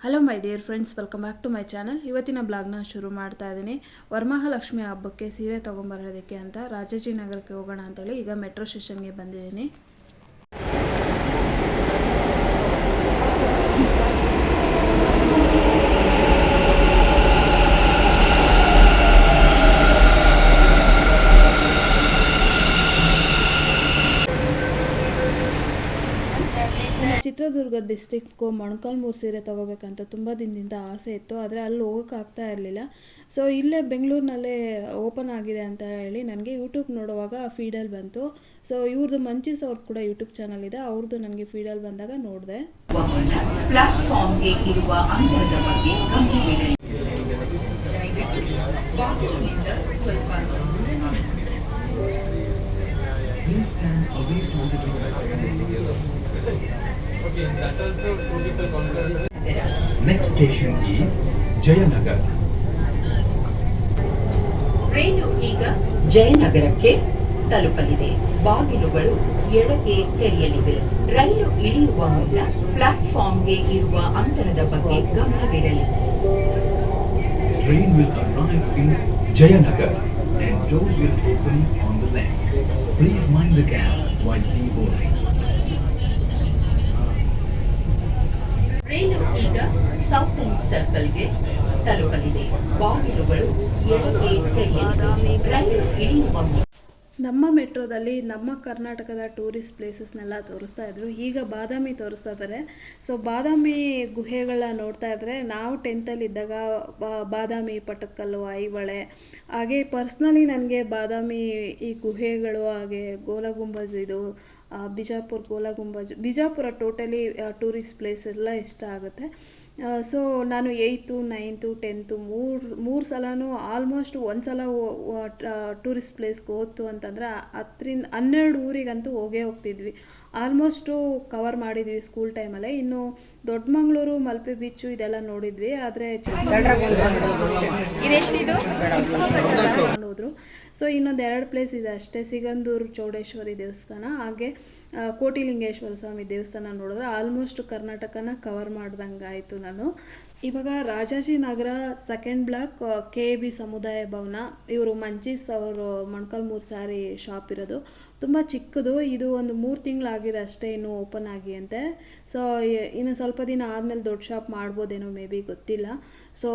Hello my dear friends welcome back to my channel ಇವತ್ತಿನ ಬ್ಲಾಗ್ನ ಶುರು ಮಾಡ್ತಾ ಇದ್ದೀನಿ ವರಮಹಾಲಕ್ಷ್ಮಿ ಹಬ್ಬಕ್ಕೆ ಸೀರೆ ತೊಗೊಂಬರೋದಕ್ಕೆ ಅಂತ ರಾಜಾಜಿನಗರಕ್ಕೆ ಹೋಗೋಣ ಅಂತೇಳಿ ಈಗ ಮೆಟ್ರೋ ಸ್ಟೇಷನ್ಗೆ ಬಂದಿದ್ದೀನಿ ನಮ್ಮ ಚಿತ್ರದುರ್ಗ ಡಿಸ್ಟಿಕ್ಕು ಮೊಣಕಾಲ್ಮೂರು ಸೀರೆ ತೊಗೋಬೇಕಂತ ತುಂಬ ದಿನದಿಂದ ಆಸೆ ಇತ್ತು. ಆದರೆ ಅಲ್ಲಿ ಹೋಗೋಕ್ಕಾಗ್ತಾ ಇರಲಿಲ್ಲ. ಸೊ ಇಲ್ಲೇ ಬೆಂಗಳೂರಿನಲ್ಲೇ ಓಪನ್ ಆಗಿದೆ ಅಂತ ಹೇಳಿ ನನಗೆ ಯೂಟ್ಯೂಬ್ ನೋಡುವಾಗ ಫೀಡಲ್ಲಿ ಬಂತು. ಸೊ ಇವ್ರದ್ದು ಮಂಚೀಸ್ ಅವ್ರದ್ದು ಕೂಡ ಯೂಟ್ಯೂಬ್ ಚಾನಲ್ ಇದೆ. ಅವ್ರದ್ದು ನನಗೆ ಫೀಡಲ್ಲಿ ಬಂದಾಗ ನೋಡಿದೆ. Yeah. ಪ್ಲಾಟ್ಫಾರ್ಮ್ಗೆ ಇರುವ ಅಂತರದ ಬಗ್ಗೆ ಗಮನವಿರಲಿ ಬಾಗಿಲಿನಿಂದ ಸ್ವಲ್ಪ Please stand away from the door. Next station is Jayanagar. ರೈಲು ಈಗ ಜಯನಗರಕ್ಕೆ ತಲುಪಲಿದೆ ಬಾಗಿಲುಗಳು ಎಡಕ್ಕೆ ತೆರೆಯಲಿವೆ ರೈಲು ಇಳಿಯುವ ಮುನ್ನ ಪ್ಲಾಟ್ಫಾರ್ಮ್ಗೆ ಇರುವ ಅಂತರದ ಬಗ್ಗೆ ಗಮನವಿರಲಿ Train will arrive in Jayanagar and doors will open on the left. Please mind the gap while deboarding. ಈಗ ಎಂಡ್ ಸರ್ಕಲ್ಗೆ ತಲುಪಲಿದೆ ಬಾಗಿಲುಗಳು ಎಡಕ್ಕೆ ತೆರೆಯಲಿವೆ ರೈಲು ಇಳಿಯುವ ನಮ್ಮ ಮೆಟ್ರೋದಲ್ಲಿ ನಮ್ಮ ಕರ್ನಾಟಕದ ಟೂರಿಸ್ಟ್ ಪ್ಲೇಸಸ್ನೆಲ್ಲ ತೋರಿಸ್ತಾ ಇದ್ರು. ಈಗ ಬಾದಾಮಿ ತೋರಿಸ್ತಾ ಇದ್ದಾರೆ ಸೊ ಬಾದಾಮಿ ಗುಹೆಗಳನ್ನ ನೋಡ್ತಾ ಇದ್ರೆ ನಾವು ಟೆಂತಲ್ಲಿ ಇದ್ದಾಗ ಬಾದಾಮಿ ಪಟ್ಟದಕಲ್ಲು ಐಹೊಳೆ, ಹಾಗೆ ಪರ್ಸ್ನಲಿ ನನಗೆ ಬಾದಾಮಿ ಈ ಗುಹೆಗಳು, ಹಾಗೆ ಗೋಲ ಗುಂಬಜ್ ಇದು Bijapur Gol Gumbaz, Bijapur totally tourist place ಎಲ್ಲ ಇಷ್ಟ ಆಗುತ್ತೆ. ಸೊ ನಾನು ಏಯ್ತು ನೈನ್ತು ಟೆಂತು ಮೂರು ಮೂರು ಸಲನೂ ಆಲ್ಮೋಸ್ಟ್ ಒಂದು ಸಲ ಟೂರಿಸ್ಟ್ ಪ್ಲೇಸ್ಗೆ ಹೋತು ಅಂತಂದರೆ ಹತ್ತರಿಂದ ಹನ್ನೆರಡು ಊರಿಗಂತೂ ಹೋಗೇ ಹೋಗ್ತಿದ್ವಿ. ಆಲ್ಮೋಸ್ಟು ಕವರ್ ಮಾಡಿದ್ವಿ ಸ್ಕೂಲ್ ಟೈಮಲ್ಲೇ ಇನ್ನು ದೊಡ್ಡಮಂಗ್ಳೂರು ಮಲ್ಪೆ ಬೀಚು ಇದೆಲ್ಲ ನೋಡಿದ್ವಿ. ಆದರೆ ಹೋದರು. ಸೊ ಇನ್ನೊಂದು ಎರಡು ಪ್ಲೇಸ್ ಇದೆ ಅಷ್ಟೇ. ಸಿಗಂದೂರು ಚೌಡೇಶ್ವರಿ ದೇವಸ್ಥಾನ. ಹಾಗೆ ಕೋಟಿಲಿಂಗೇಶ್ವರ ಸ್ವಾಮಿ ದೇವಸ್ಥಾನ ನೋಡಿದ್ರೆ ಆಲ್ಮೋಸ್ಟ್ ಕರ್ನಾಟಕನ ಕವರ್ ಮಾಡ್ದಂಗೆ ಆಯಿತು ನಾನು. ಇವಾಗ Rajajinagar second block K B ಸಮುದಾಯ ಭವನ, ಇವರು ಮಂಚೀಸ್ ಅವರು ಮೊಣಕಾಲ್ಮೂರು ಸಾರಿ ಶಾಪ್ ಇರೋದು. ತುಂಬ ಚಿಕ್ಕದು, ಇದು ಒಂದು ಮೂರು ತಿಂಗಳಾಗಿದೆ ಅಷ್ಟೇ ಇನ್ನೂ ಓಪನ್ ಆಗಿ ಅಂತೆ. ಸೊ ಇನ್ನು ಸ್ವಲ್ಪ ದಿನ ಆದಮೇಲೆ ದೊಡ್ಡ ಶಾಪ್ ಮಾಡ್ಬೋದೇನೋ ಮೇ ಬಿ ಗೊತ್ತಿಲ್ಲ. ಸೊ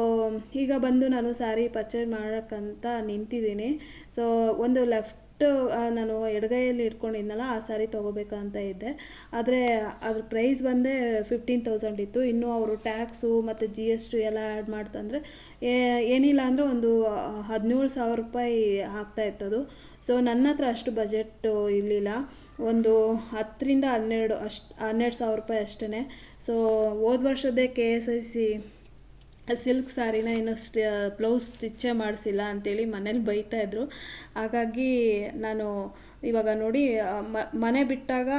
ಈಗ ಬಂದು ನಾನು ಸ್ಯಾರಿ ಪರ್ಚೇಸ್ ಮಾಡೋಕ್ಕಂತ ನಿಂತಿದ್ದೀನಿ. ಸೊ ಒಂದು ಲೆಫ್ಟ್ ನಾನು ಎಡಗೈಯಲ್ಲಿ ಇಟ್ಕೊಂಡಿದ್ನಲ್ಲ, ಆ ಸ್ಯಾರಿ ತೊಗೋಬೇಕಂತ ಇದ್ದೆ. ಆದರೆ ಅದ್ರ ಪ್ರೈಸ್ ಬಂದೇ ಫಿಫ್ಟೀನ್ ತೌಸಂಡ್ ಇತ್ತು. ಇನ್ನೂ ಅವರು ಟ್ಯಾಕ್ಸು ಮತ್ತು ಜಿ ಎಸ್ ಟಿ ಎಲ್ಲ ಆ್ಯಡ್ ಮಾಡ್ತಂದರೆ ಏನಿಲ್ಲ ಅಂದರೆ ಒಂದು ಹದಿನೇಳು ಸಾವಿರ ರೂಪಾಯಿ ಆಗ್ತಾ ಇತ್ತದು. ಸೊ ನನ್ನ ಹತ್ರ ಅಷ್ಟು ಬಜೆಟ್ ಇರಲಿಲ್ಲ. ಒಂದು ಹತ್ತರಿಂದ ಹನ್ನೆರಡು ಅಷ್ಟು, ಹನ್ನೆರಡು ಸಾವಿರ ರೂಪಾಯಿ ಅಷ್ಟೇ ಸೊ ಹೋದ ವರ್ಷದ್ದೇ K S I C silk ಸ್ಯಾರಿನ ಇನ್ನು ಸ್ಟಿ ಬ್ಲೌಸ್ ಸ್ಟಿಚ್ಚೇ ಮಾಡಿಸಿಲ್ಲ ಅಂತೇಳಿ ಮನೇಲಿ ಇದ್ದರು ಹಾಗಾಗಿ ನಾನು ಇವಾಗ ನೋಡಿ ಮನೆ ಬಿಟ್ಟಾಗ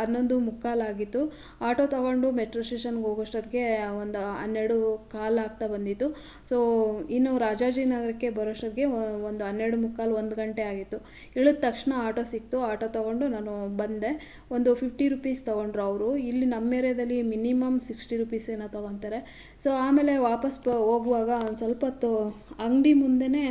ಹನ್ನೊಂದು ಮುಕ್ಕಾಲಾಗಿತ್ತು ಆಟೋ ತಗೊಂಡು ಮೆಟ್ರೋ ಸ್ಟೇಷನ್ಗೆ ಹೋಗೋಷ್ಟೊತ್ತಿಗೆ ಒಂದು ಹನ್ನೆರಡು ಕಾಲು ಆಗ್ತಾ ಬಂದಿತ್ತು. ಸೊ ಇನ್ನು ರಾಜಾಜಿನಗರಕ್ಕೆ ಬರೋಷ್ಟೊತ್ತಿಗೆ ಒಂದು ಹನ್ನೆರಡು ಮುಕ್ಕಾಲು ಒಂದು ಗಂಟೆ ಆಗಿತ್ತು. ಇಳಿದ ತಕ್ಷಣ ಆಟೋ ಸಿಕ್ತು. ಆಟೋ ತೊಗೊಂಡು ನಾನು ಬಂದೆ. ಒಂದು ಫಿಫ್ಟಿ ರುಪೀಸ್ ತೊಗೊಂಡ್ರು ಅವರು. ಇಲ್ಲಿ ನಮ್ಮ ಏರಿಯಾದಲ್ಲಿ ಮಿನಿಮಮ್ ಸಿಕ್ಸ್ಟಿ ರುಪೀಸ್ ಏನೋ ತೊಗೊತಾರೆ. ಸೊ ಆಮೇಲೆ ವಾಪಸ್ ಹೋಗುವಾಗ ಒಂದು ಸ್ವಲ್ಪ ಹೊತ್ತು ಅಂಗಡಿ ಮುಂದೆನೇ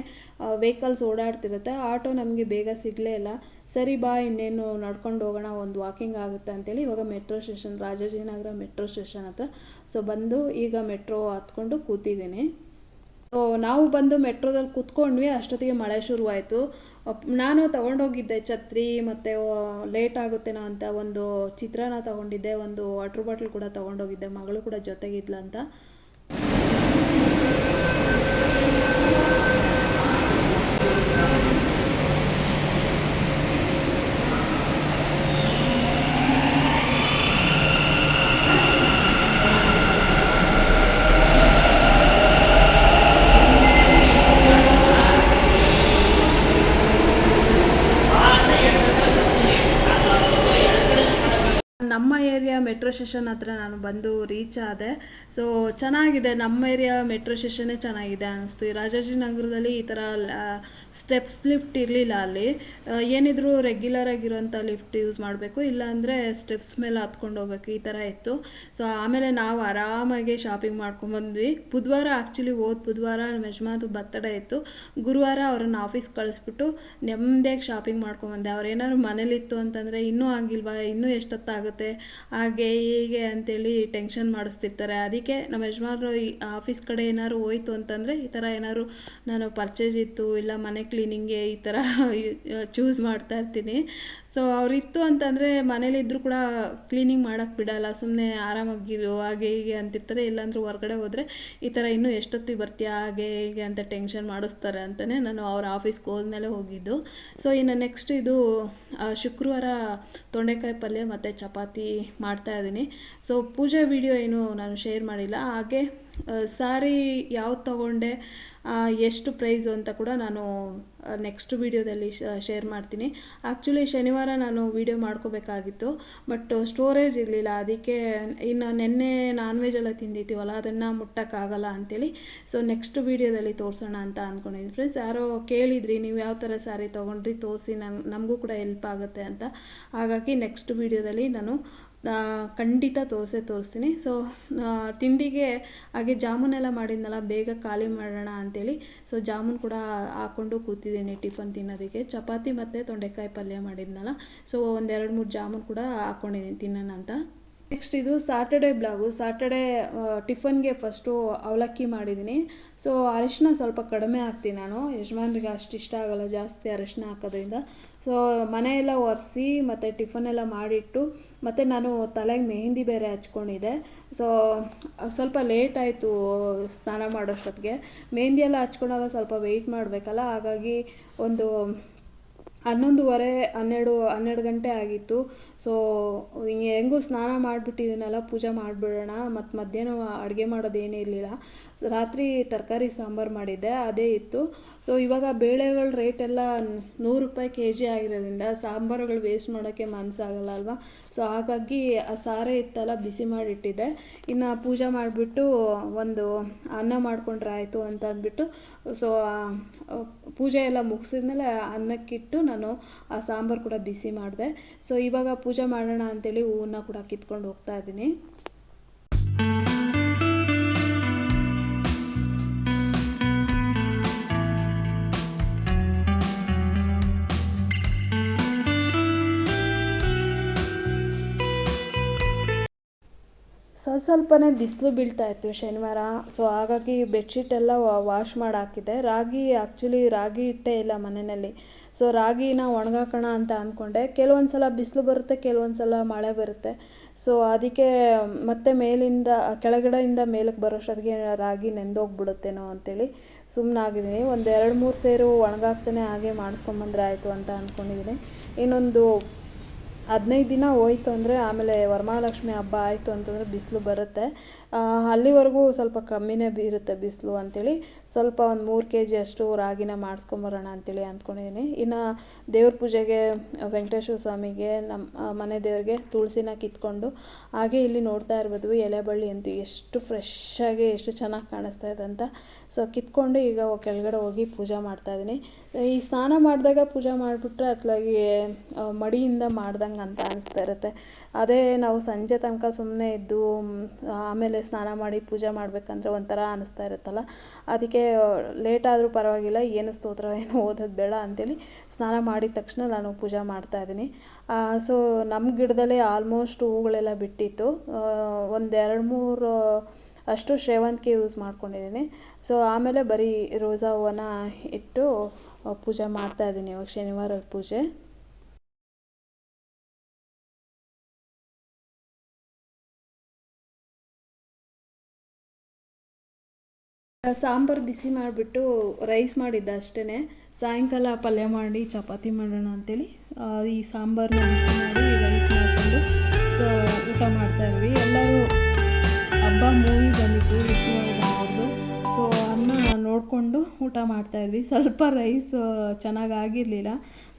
ವೆಹಿಕಲ್ಸ್ ಓಡಾಡ್ತಿರುತ್ತೆ. ಆಟೋ ನಮಗೆ ಬೇಗ ಸಿಗಲೇ ಇಲ್ಲ. ಸರಿ ಬಾ, ಇನ್ನೇನು ನಡ್ಕೊಂಡು ಹೋಗೋಣ, ಒಂದು ವಾಕಿಂಗ್ ಆಗುತ್ತೆ ಅಂತೇಳಿ ಇವಾಗ metro station Rajajinagar metro station ಹತ್ರ. ಸೊ ಬಂದು ಈಗ ಮೆಟ್ರೋ ಹತ್ಕೊಂಡು ಕೂತಿದ್ದೀನಿ. ಸೊ ನಾವು ಬಂದು ಮೆಟ್ರೋದಲ್ಲಿ ಕೂತ್ಕೊಂಡ್ವಿ, ಅಷ್ಟೊತ್ತಿಗೆ ಮಳೆ ಶುರುವಾಯಿತು. ನಾನು ತಗೊಂಡೋಗಿದ್ದೆ ಛತ್ರಿ, ಮತ್ತು ಲೇಟ್ ಆಗುತ್ತೇನೋ ಅಂತ ಒಂದು ಚಿತ್ರಾನ್ನ ತಗೊಂಡಿದ್ದೆ, ಒಂದು ವಾಟ್ರ್ ಬಾಟ್ಲ್ ಕೂಡ ತಗೊಂಡೋಗಿದ್ದೆ, ಮಗಳು ಕೂಡ ಜೊತೆಗಿದ್ಲ ಏರಿಯಾ ಮೆಟ್ರೋ ಸ್ಟೇಷನ್ ಹತ್ರ ನಾನು ಬಂದು ರೀಚ್ ಆದೆ. ಸೊ ಚೆನ್ನಾಗಿದೆ. ನಮ್ಮ ಏರಿಯಾ ಮೆಟ್ರೋ ಸ್ಟೇಷನ್ನೇ ಚೆನ್ನಾಗಿದೆ ಅನ್ನಿಸ್ತು ರಾಜಾಜಿನಗರದಲ್ಲಿ ಈ ಥರ ಸ್ಟೆಪ್ಸ್ ಲಿಫ್ಟ್ ಇರಲಿಲ್ಲ ಅಲ್ಲಿ. ಏನಿದ್ರು ರೆಗ್ಯುಲರ್ ಆಗಿರೋಂಥ ಲಿಫ್ಟ್ ಯೂಸ್ ಮಾಡಬೇಕು. ಇಲ್ಲಾಂದರೆ ಸ್ಟೆಪ್ಸ್ ಮೇಲೆ ಹತ್ಕೊಂಡು ಹೋಗ್ಬೇಕು. ಈ ಥರ ಇತ್ತು. ಸೊ ಆಮೇಲೆ ನಾವು ಆರಾಮಾಗಿ ಶಾಪಿಂಗ್ ಮಾಡ್ಕೊಂಡ್ಬಂದ್ವಿ ಬುಧವಾರ ಆ್ಯಕ್ಚುಲಿ ಹೋದ ಬುಧವಾರ ನಮ್ಮ ಬರ್ತಡೇ ಇತ್ತು. ಗುರುವಾರ ಅವ್ರನ್ನ ಆಫೀಸ್ ಕಳಿಸ್ಬಿಟ್ಟು ನೆಮ್ಮದಿಯಾಗಿ ಶಾಪಿಂಗ್ ಮಾಡ್ಕೊಂಡ್ಬಂದೆ ಅವ್ರು ಏನಾದ್ರು ಮನೇಲಿತ್ತು ಅಂತಂದರೆ ಇನ್ನೂ ಆಗಿಲ್ವಾ? ಇನ್ನೂ ಎಷ್ಟೊತ್ತಾಗುತ್ತೆ? ಹಾಗೆ ಹೀಗೆ ಅಂತೇಳಿ ಟೆನ್ಷನ್ ಮಾಡಿಸ್ತಿರ್ತಾರೆ. ಅದಕ್ಕೆ ನಮ್ಮ ಯಜಮಾನರು ಈ ಆಫೀಸ್ ಕಡೆ ಏನಾದ್ರು ಹೋಯ್ತು ಅಂತಂದರೆ ಈ ಥರ ಏನಾದ್ರು ನಾನು ಪರ್ಚೇಸ್ ಇತ್ತು, ಇಲ್ಲ ಮನೆ ಕ್ಲೀನಿಂಗ್ಗೆ ಈ ಥರ ಚೂಸ್ ಮಾಡ್ತಾ ಇರ್ತೀನಿ. ಸೊ ಅವರಿತ್ತು ಅಂತಂದರೆ ಮನೇಲಿದ್ದರೂ ಕೂಡ ಕ್ಲೀನಿಂಗ್ ಮಾಡೋಕ್ಕೆ ಬಿಡಲ್ಲ ಸುಮ್ಮನೆ ಆರಾಮಾಗಿರು, ಹಾಗೆ ಹೀಗೆ ಅಂತಿರ್ತಾರೆ. ಇಲ್ಲಾಂದ್ರೆ ಹೊರಗಡೆ ಹೋದರೆ ಈ ಥರ ಇನ್ನೂ ಎಷ್ಟೊತ್ತಿಗೆ ಬರ್ತೀಯಾ, ಹಾಗೆ ಹೀಗೆ ಅಂತ ಟೆನ್ಷನ್ ಮಾಡಿಸ್ತಾರೆ ಅಂತಲೇ ನಾನು ಅವ್ರ ಆಫೀಸ್ಗೆ ಹೋದ್ಮೇಲೆ ಹೋಗಿದ್ದು. ಸೊ ಇನ್ನು ನೆಕ್ಸ್ಟ್ ಇದು ಶುಕ್ರವಾರ ತೊಂಡೆಕಾಯಿ ಪಲ್ಯ ಮತ್ತು ಚಪಾತಿ ಮಾಡ್ತಾ ಇದ್ದೀನಿ. ಸೊ ಪೂಜೆ ವಿಡಿಯೋ ಏನು ನಾನು ಶೇರ್ ಮಾಡಿಲ್ಲ. ಹಾಗೆ ಸಾರಿ ಯಾವ್ದು ತೊಗೊಂಡೆ? ಎಷ್ಟು ಪ್ರೈಸ್ ಅಂತ ಕೂಡ ನಾನು ನೆಕ್ಸ್ಟ್ ವೀಡಿಯೋದಲ್ಲಿ ಶೇರ್ ಮಾಡ್ತೀನಿ. ಆ್ಯಕ್ಚುಲಿ ಶನಿವಾರ ನಾನು ವೀಡಿಯೋ ಮಾಡ್ಕೋಬೇಕಾಗಿತ್ತು ಬಟ್ ಸ್ಟೋರೇಜ್ ಇರಲಿಲ್ಲ. ಅದಕ್ಕೆ ಇನ್ನು ನಿನ್ನೆ ನಾನ್ ವೆಜ್ ಎಲ್ಲ ತಿಂದಿದ್ದೀವಲ್ಲ, ಅದನ್ನು ಮುಟ್ಟೋಕ್ಕಾಗಲ್ಲ ಅಂಥೇಳಿ ಸೊ ನೆಕ್ಸ್ಟ್ ವೀಡಿಯೋದಲ್ಲಿ ತೋರಿಸೋಣ ಅಂತ ಅಂದ್ಕೊಂಡಿದ್ದೀನಿ ಫ್ರೆಂಡ್ಸ್ ಯಾರೋ ಕೇಳಿದ್ರಿ, ನೀವು ಯಾವ ಥರ ಸ್ಯಾರಿ ತೊಗೊಂಡ್ರಿ, ತೋರಿಸಿ ನಮಗೂ ಕೂಡ ಹೆಲ್ಪ್ ಆಗುತ್ತೆ ಅಂತ. ಹಾಗಾಗಿ ನೆಕ್ಸ್ಟ್ ವೀಡಿಯೋದಲ್ಲಿ ನಾನು ಖಂಡಿತ ತೋರಿಸೇ, ತೋರಿಸ್ತೀನಿ. ಸೊ ತಿಂಡಿಗೆ ಹಾಗೆ ಜಾಮೂನೆಲ್ಲ ಮಾಡಿದ್ನಲ್ಲ, ಬೇಗ ಖಾಲಿ ಮಾಡೋಣ ಅಂತೇಳಿ. ಸೊ ಜಾಮೂನ್ ಕೂಡ ಹಾಕ್ಕೊಂಡು ಕೂತಿದ್ದೀನಿ ಟಿಫನ್ ತಿನ್ನೋದಕ್ಕೆ. ಚಪಾತಿ ಮತ್ತು ತೊಂಡೆಕಾಯಿ ಪಲ್ಯ ಮಾಡಿದ್ನಲ್ಲ. ಸೊ ಒಂದೆರಡು ಮೂರು ಜಾಮೂನ್ ಕೂಡ ಹಾಕ್ಕೊಂಡಿದ್ದೀನಿ ತಿನ್ನೋಣ ಅಂತ. ನೆಕ್ಸ್ಟ್ ಇದು ಸಾಟರ್ಡೆ ಬ್ಲಾಗು ಸಾಟರ್ಡೆ ಟಿಫನ್ಗೆ ಫಸ್ಟು ಅವಲಕ್ಕಿ ಮಾಡಿದ್ದೀನಿ ಸೊ ಅರಿಶಿನ ಸ್ವಲ್ಪ ಕಡಿಮೆ ಹಾಕ್ತೀನಿ ನಾನು. ಯಜಮಾನ್ರಿಗೆ ಅಷ್ಟು ಇಷ್ಟ ಆಗೋಲ್ಲ ಜಾಸ್ತಿ ಅರಿಶಿನ ಹಾಕೋದ್ರಿಂದ. ಸೊ ಮನೆಯೆಲ್ಲ ಒರೆಸಿ ಮತ್ತು ಟಿಫನ್ ಎಲ್ಲ ಮಾಡಿಟ್ಟು ಮತ್ತು ನಾನು ತಲೆಗೆ ಮೆಹಂದಿ ಬೇರೆ ಹಚ್ಕೊಂಡಿದ್ದೆ. ಸೊ ಸ್ವಲ್ಪ ಲೇಟ್ ಆಯಿತು ಸ್ನಾನ ಮಾಡೋಷ್ಟೊತ್ತಿಗೆ. ಮೆಹಂದಿ ಎಲ್ಲ ಹಚ್ಕೊಂಡಾಗ ಸ್ವಲ್ಪ ವೆಯ್ಟ್ ಮಾಡಬೇಕಲ್ಲ? ಹಾಗಾಗಿ ಒಂದು ಹನ್ನೊಂದುವರೆ, ಹನ್ನೆರಡು ಹನ್ನೆರಡು ಗಂಟೆ ಆಗಿತ್ತು. ಸೊ ಹಿಂಗೆ ಸ್ನಾನ ಮಾಡಿಬಿಟ್ಟಿದ್ದೀನಲ್ಲ ಪೂಜೆ ಮಾಡಿಬಿಡೋಣ ಮತ್ತು ಮಧ್ಯಾಹ್ನ ಅಡುಗೆ ಮಾಡೋದೇನೇ ಇರಲಿಲ್ಲ. ರಾತ್ರಿ ತರಕಾರಿ ಸಾಂಬಾರು ಮಾಡಿದ್ದೆ, ಅದೇ ಇತ್ತು. ಸೊ ಇವಾಗ ಬೇಳೆಗಳ ರೇಟ್ ಎಲ್ಲ ನೂರು ರೂಪಾಯಿ ಕೆ ಜಿ ಆಗಿರೋದ್ರಿಂದ ಸಾಂಬಾರುಗಳು ವೇಸ್ಟ್ ಮಾಡೋಕ್ಕೆ ಮನಸ್ಸಾಗಲ್ಲ ಅಲ್ವಾ? ಸೊ ಹಾಗಾಗಿ ಆ ಸಾರೇ ಇತ್ತಲ್ಲ ಬಿಸಿ ಮಾಡಿಟ್ಟಿದ್ದೆ. ಇನ್ನು ಪೂಜೆ ಮಾಡಿಬಿಟ್ಟು ಒಂದು ಅನ್ನ ಮಾಡಿಕೊಂಡ್ರೆ ಆಯಿತು ಅಂತ ಅಂದ್ಬಿಟ್ಟು ಸೊ ಪೂಜೆ ಎಲ್ಲ ಮುಗಿಸಿದ್ಮೇಲೆ ಅನ್ನಕ್ಕಿಟ್ಟು ನಾನು, ಆ, ಸಾಂಬಾರು ಕೂಡ ಬಿಸಿ ಮಾಡಿದೆ. ಸೊ ಇವಾಗ ಪೂಜೆ ಮಾಡೋಣ ಅಂತೇಳಿ ಹೂವನ್ನ ಕೂಡ ಕಿತ್ಕೊಂಡು ಹೋಗ್ತಾ ಇದ್ದೀನಿ. ಸ್ವಲ್ಪನೇ ಬಿಸಿಲು ಬೀಳ್ತಾ ಇತ್ತು ಶನಿವಾರ. ಸೊ ಹಾಗಾಗಿ ಬೆಡ್ಶೀಟ್ ಎಲ್ಲ ವಾಶ್ ಮಾಡಿ ಹಾಕಿದ್ದೆ. ರಾಗಿ ಆ್ಯಕ್ಚುಲಿ ರಾಗಿ ಇಟ್ಟೇ ಇಲ್ಲ ಮನೆಯಲ್ಲಿ. ಸೊ ರಾಗಿನ ಒಣಗಾಕೋಣ ಅಂತ ಅಂದ್ಕೊಂಡೆ. ಕೆಲವೊಂದು ಸಲ ಬಿಸಿಲು ಬರುತ್ತೆ ಕೆಲವೊಂದು ಸಲ ಮಳೆ ಬರುತ್ತೆ. ಸೊ ಅದಕ್ಕೆ ಮತ್ತೆ ಮೇಲಿಂದ, ಕೆಳಗಡೆಯಿಂದ ಮೇಲಕ್ಕೆ ಬರೋಷ್ಟೊತ್ತಿಗೆ ರಾಗಿ ನೆಂದೋಗ್ಬಿಡುತ್ತೇನೋ ಅಂತೇಳಿ ಸುಮ್ಮನಾಗಿದ್ದೀನಿ ಒಂದು ಎರಡು ಮೂರು ಸೇರು ಒಣಗಾಕ್ತಾನೆ ಹಾಗೆ ಮಾಡಿಸ್ಕೊಂಬಂದ್ರೆ ಆಯಿತು ಅಂತ ಅಂದ್ಕೊಂಡಿದ್ದೀನಿ. ಇನ್ನೊಂದು ಹದಿನೈದು ದಿನ ಹೋಯಿತು ಅಂದರೆ ಆಮೇಲೆ ವರಮಹಾಲಕ್ಷ್ಮಿ ಹಬ್ಬ ಆಯಿತು ಅಂತಂದರೆ ಬಿಸಿಲು ಬರುತ್ತೆ. ಅಲ್ಲಿವರೆಗೂ ಸ್ವಲ್ಪ ಕಮ್ಮಿನೇ ಬೀರುತ್ತೆ ಬಿಸಿಲು ಅಂಥೇಳಿ ಸ್ವಲ್ಪ ಒಂದು ಮೂರು ಕೆ ಜಿ ಅಷ್ಟು ರಾಗಿನ ಮಾಡಿಸ್ಕೊಂಬರೋಣ ಅಂತೇಳಿ ಅಂದ್ಕೊಂಡಿದ್ದೀನಿ ಇನ್ನು ದೇವ್ರ ಪೂಜೆಗೆ ವೆಂಕಟೇಶ್ವರ ಸ್ವಾಮಿಗೆ ನಮ್ಮ ಮನೆ ದೇವ್ರಿಗೆ ತುಳಸಿನ ಕಿತ್ಕೊಂಡು ಹಾಗೆ ಇಲ್ಲಿ ನೋಡ್ತಾ ಇರ್ಬೋದು ಎಲೆ ಬಳ್ಳಿ ಅಂತೂ ಎಷ್ಟು ಫ್ರೆಶ್ ಆಗಿ ಎಷ್ಟು ಚೆನ್ನಾಗಿ ಕಾಣಿಸ್ತಾ ಇದೆ ಅಂತ. ಸೊ ಕಿತ್ಕೊಂಡು ಈಗ ಕೆಳಗಡೆ ಹೋಗಿ ಪೂಜೆ ಮಾಡ್ತಾ ಇದ್ದೀನಿ ಈ ಸ್ನಾನ ಮಾಡಿದಾಗ ಪೂಜೆ ಮಾಡಿಬಿಟ್ರೆ ಅತ್ಲಾಗಿ ಮಡಿಯಿಂದ ಮಾಡ್ದಂಗೆ ಅಂತ ಅನಿಸ್ತಾ ಇರುತ್ತೆ. ಅದೇ ನಾವು ಸಂಜೆ ತನಕ ಸುಮ್ಮನೆ ಇದ್ದು ಆಮೇಲೆ ಸ್ನಾನ ಮಾಡಿ ಪೂಜೆ ಮಾಡಬೇಕಂದ್ರೆ ಒಂಥರ ಅನಿಸ್ತಾ ಇರುತ್ತಲ್ಲ. ಅದಕ್ಕೆ, ಲೇಟ್ ಆದರೂ ಪರವಾಗಿಲ್ಲ, ಏನು ಸ್ತೋತ್ರ, ಏನು ಓದೋದು ಬೇಡ ಅಂತೇಳಿ ಸ್ನಾನ ಮಾಡಿದ ತಕ್ಷಣ ನಾನು ಪೂಜೆ ಮಾಡ್ತಾ ಇದ್ದೀನಿ ಸೊ ನಮ್ಮ ಗಿಡದಲ್ಲೇ ಆಲ್ಮೋಸ್ಟ್ ಹೂಗಳೆಲ್ಲ ಬಿಟ್ಟಿತ್ತು. ಒಂದು ಎರಡು ಮೂರು ಅಷ್ಟು ಸೇವಂತಿಗೆ ಯೂಸ್ ಮಾಡ್ಕೊಂಡಿದ್ದೀನಿ. ಸೊ ಆಮೇಲೆ ಬರೀ ರೋಸಾ ಹೂವನ್ನ ಇಟ್ಟು ಪೂಜೆ ಮಾಡ್ತಾ ಇದ್ದೀನಿ ಇವಾಗ ಶನಿವಾರ ಪೂಜೆ. ಸಾಂಬಾರು ಬಿಸಿ ಮಾಡಿಬಿಟ್ಟು ರೈಸ್ ಮಾಡಿದ್ದೆ ಅಷ್ಟೇ ಸಾಯಂಕಾಲ ಪಲ್ಯ ಮಾಡಿ, ಚಪಾತಿ ಮಾಡೋಣ ಅಂತೇಳಿ ಈ ಸಾಂಬಾರನ್ನ ಬಿಸಿ ಮಾಡಿ ರೈಸ್ ಮಾಡಿಕೊಂಡು, ಸೊ, ಊಟ ಮಾಡ್ತಾಯಿದ್ವಿ ಎಲ್ಲರೂ ಹಬ್ಬ ಮೂವಿ ಬಂದಿತ್ತು ವಿಷ್ಣುವರ್ಧನ್ ಅವ್ರದ್ದು ಸೊ ಅನ್ನ ನೋಡಿಕೊಂಡು ಊಟ ಮಾಡ್ತಾಯಿದ್ವಿ ಸ್ವಲ್ಪ ರೈಸ್ ಚೆನ್ನಾಗಿ ಆಗಿರಲಿಲ್ಲ